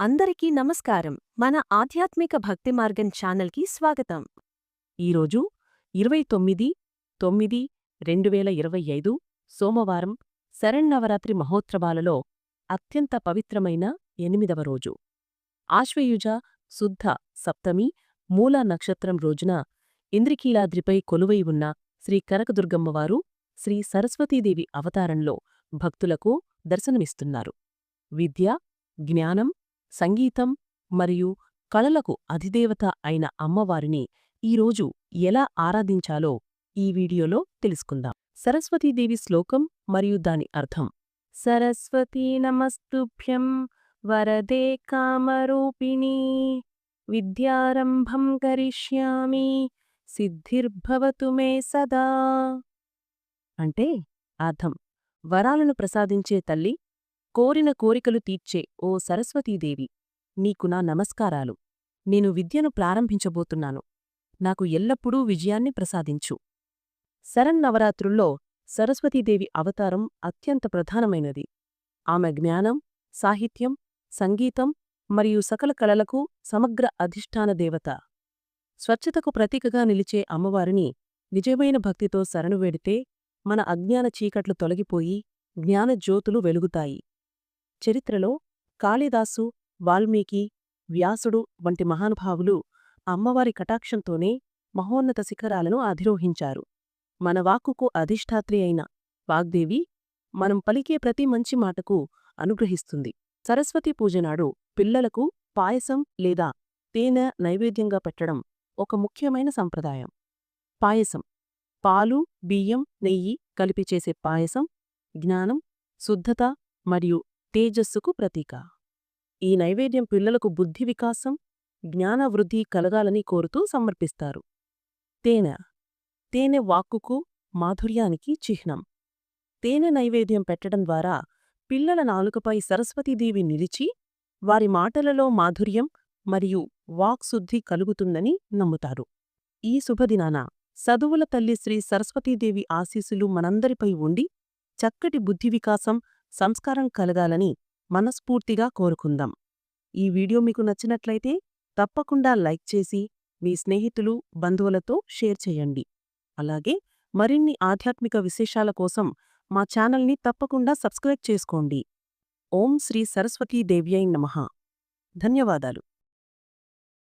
అందరికీ నమస్కారం. మన ఆధ్యాత్మిక భక్తి మార్గం ఛానల్కి స్వాగతం. ఈరోజు ఇరవై తొమ్మిది తొమ్మిది రెండు వేల ఇరవై ఐదు సోమవారం శరణ్నవరాత్రి మహోత్సవాలలో అత్యంత పవిత్రమైన ఎనిమిదవ రోజు. ఆశ్వయుజ శుద్ధ సప్తమి మూల నక్షత్రం రోజున ఇంద్రికీలాద్రిపై కొలువై ఉన్న శ్రీ కనకదుర్గమ్మవారు శ్రీ సరస్వతీదేవి అవతారంలో భక్తులకు దర్శనమిస్తున్నారు. విద్య జ్ఞానం సంగీతం మరియు కళలకు అధిదేవత అయిన అమ్మవారిని ఈరోజు ఎలా ఆరాధించాలో ఈ వీడియోలో తెలుసుకుందాం. సరస్వతీదేవి శ్లోకం మరియు దాని అర్థం. సరస్వతీ నమస్తుభ్యం వరదే కామరూపిణీ విద్యారంభం కరిష్యామి సిద్ధిర్భవతు మే సదా. అంటే అర్థం. వరాలను ప్రసాదించే తల్లి కోరిన కోరికలు తీర్చే ఓ సరస్వతీదేవి. నీకు నా నమస్కారాలు. నేను విద్యను ప్రారంభించబోతున్నాను. నాకు ఎల్లప్పుడూ విజయాన్ని ప్రసాదించు. శరన్నవరాత్రుల్లో సరస్వతీదేవి అవతారం అత్యంత ప్రధానమైనది. ఆమె జ్ఞానం సాహిత్యం సంగీతం మరియు సకల కళలకు సమగ్ర అధిష్టాన దేవత. స్వచ్ఛతకు ప్రతీకగా నిలిచే అమ్మవారిని నిజమైన భక్తితో శరణువేడితే మన అజ్ఞాన చీకట్లు తొలగిపోయి జ్ఞానజ్యోతులు వెలుగుతాయి. చరిత్రలో కాళిదాసు వాల్మీకి వ్యాసుడు వంటి మహానుభావులు అమ్మవారి కటాక్షంతోనే మహోన్నత శిఖరాలను అధిరోహించారు. మన వాక్కుకు అధిష్టాత్రి అయిన వాగ్దేవి మనం పలికే ప్రతి మంచి మాటకు అనుగ్రహిస్తుంది. సరస్వతి పూజనాడు పిల్లలకు పాయసం లేదా తేనె నైవేద్యంగా పెట్టడం ఒక ముఖ్యమైన సంప్రదాయం. పాయసం పాలు బియ్యం నెయ్యి కలిపి చేసే పాయసం జ్ఞానం శుద్ధత మరియు తేజస్సుకు ప్రతీక. ఈ నైవేద్యం పిల్లలకు బుద్ధి వికాసం జ్ఞానవృద్ధి కలగాలని కోరుతూ సమర్పిస్తారు. తేనె. తేనె వాక్కుకు మాధుర్యానికి చిహ్నం. తేనె నైవేద్యం పెట్టడం ద్వారా పిల్లల నాలుకపై సరస్వతీదేవి నిలిచి వారి మాటలలో మాధుర్యం మరియు వాక్శుద్ధి కలుగుతుందని నమ్ముతారు. ఈ శుభదినాన సదువుల తల్లి శ్రీ సరస్వతీదేవి ఆశీస్సులు మనందరిపై ఉండి చక్కటి బుద్ధి వికాసం సంస్కారం కలగాలని మనస్ఫూర్తిగా కోరుకుందాం. ఈ వీడియో మీకు నచ్చినట్లయితే తప్పకుండా లైక్ చేసి మీ స్నేహితులు బంధువులతో షేర్ చేయండి. అలాగే మరిన్ని ఆధ్యాత్మిక విశేషాల కోసం మా ఛానల్ని తప్పకుండా సబ్స్క్రైబ్ చేసుకోండి. ఓం శ్రీ సరస్వతీదేవ్యై నమ. ధన్యవాదాలు.